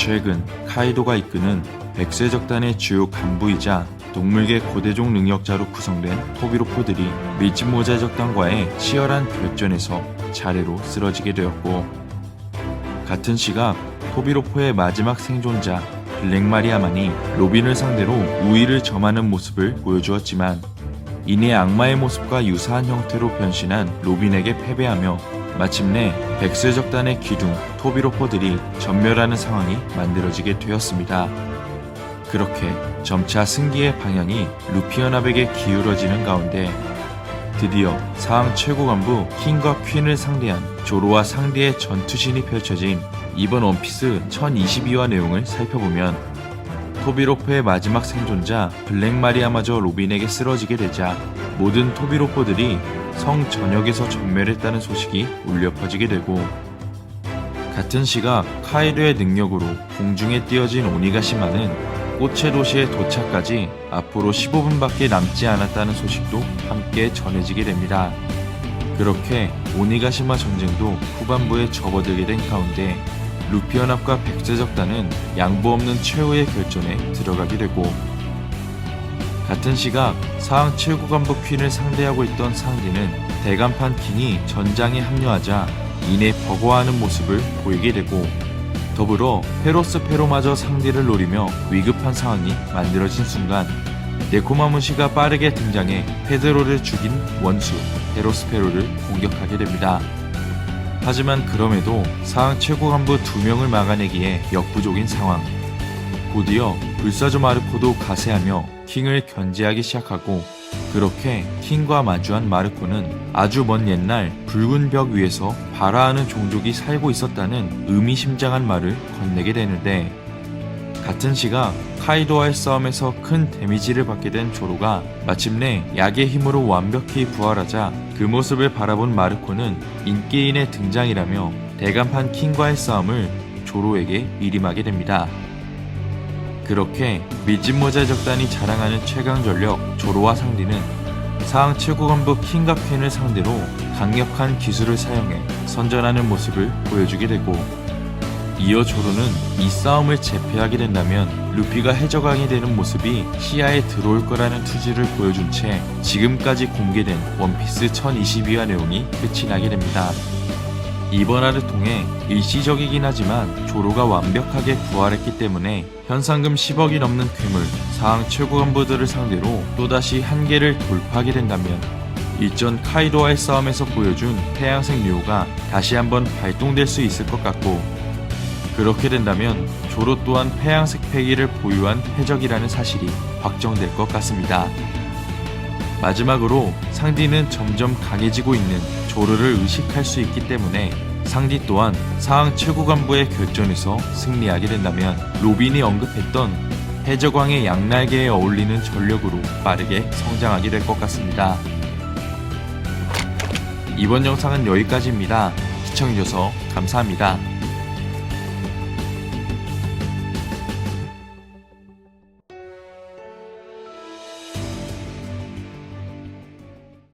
최근 카이도가 이끄는 백세적단의 주요 간부이자 동물계 고대종 능력자로 구성된 토비로포들이 밀짚모자 적단과의 치열한 결전에서 차례로 쓰러지게 되었고 같은 시각 토비로포의 마지막 생존자 블랙마리아만이 로빈을 상대로 우위를 점하는 모습을 보여주었지만 이내 악마의 모습과 유사한 형태로 변신한 로빈에게 패배하며 마침내 백세적단의 기둥 토비로포들이 전멸하는 상황이 만들어지게 되었습니다. 그렇게 점차 승기의 방향이 루피언압에게 기울어지는 가운데 드디어 사항 최고 간부 킹과 퀸을 상대한 조로와 상대의 전투신이 펼쳐진 이번 원피스 1022화 내용을 살펴보면 토비로프의 마지막 생존자 블랙마리아마저 로빈에게 쓰러지게 되자 모든 토비로포들이 성 전역에서 전멸했다는 소식이 울려 퍼지게 되고 같은 시각 카이도의 능력으로 공중에 띄어진 오니가시마는 꽃의 도시에 도착까지 앞으로 15분밖에 남지 않았다는 소식도 함께 전해지게 됩니다. 그렇게 오니가시마 전쟁도 후반부에 접어들게 된 가운데 루피언압과 백제적단은 양보 없는 최후의 결전에 들어가게 되고 같은 시각 사항 최고간부 퀸을 상대하고 있던 상대는 대간판 킹이 전장에 합류하자 이내 버거워하는 모습을 보이게 되고 더불어 페로스 페로마저 상대를 노리며 위급한 상황이 만들어진 순간 네코마무시가 빠르게 등장해 페드로를 죽인 원수 페로스 페로를 공격하게 됩니다. 하지만 그럼에도 사항 최고 간부 두 명을 막아내기에 역부족인 상황. 곧이어 불사조 마르코도 가세하며 킹을 견제하기 시작하고 그렇게 킹과 마주한 마르코는 아주 먼 옛날 붉은 벽 위에서 바라하는 종족이 살고 있었다는 의미심장한 말을 건네게 되는데 같은 시각 카이도와의 싸움에서 큰 데미지를 받게 된 조로가 마침내 약의 힘으로 완벽히 부활하자 그 모습을 바라본 마르코는 인게인의 등장이라며 대간판 킹과의 싸움을 조로에게 미림하게 됩니다. 그렇게 밀짚모자 적단이 자랑하는 최강 전력 조로와 상디는 사항 최고 간부 킹과 퀸을 상대로 강력한 기술을 사용해 선전하는 모습을 보여주게 되고 이어 조로는 이 싸움을 재패하게 된다면 루피가 해적왕이 되는 모습이 시야에 들어올 거라는 투지를 보여준 채 지금까지 공개된 원피스 1022화 내용이 끝이 나게 됩니다. 이번 화를 통해 일시적이긴 하지만 조로가 완벽하게 부활했기 때문에 현상금 10억이 넘는 괴물 사항 최고 간부들을 상대로 또다시 한계를 돌파하게 된다면 일전 카이도와의 싸움에서 보여준 태양색 류호가 다시 한번 발동될 수 있을 것 같고 그렇게 된다면 조로 또한 폐양색 패기를 보유한 해적이라는 사실이 확정될 것 같습니다. 마지막으로 상디는 점점 강해지고 있는 조르를 의식할 수 있기 때문에 상디 또한 사항 최고 간부의 결전에서 승리하게 된다면 로빈이 언급했던 해적왕의 양날개에 어울리는 전력으로 빠르게 성장하게 될 것 같습니다. 이번 영상은 여기까지입니다. 시청해주셔서 감사합니다.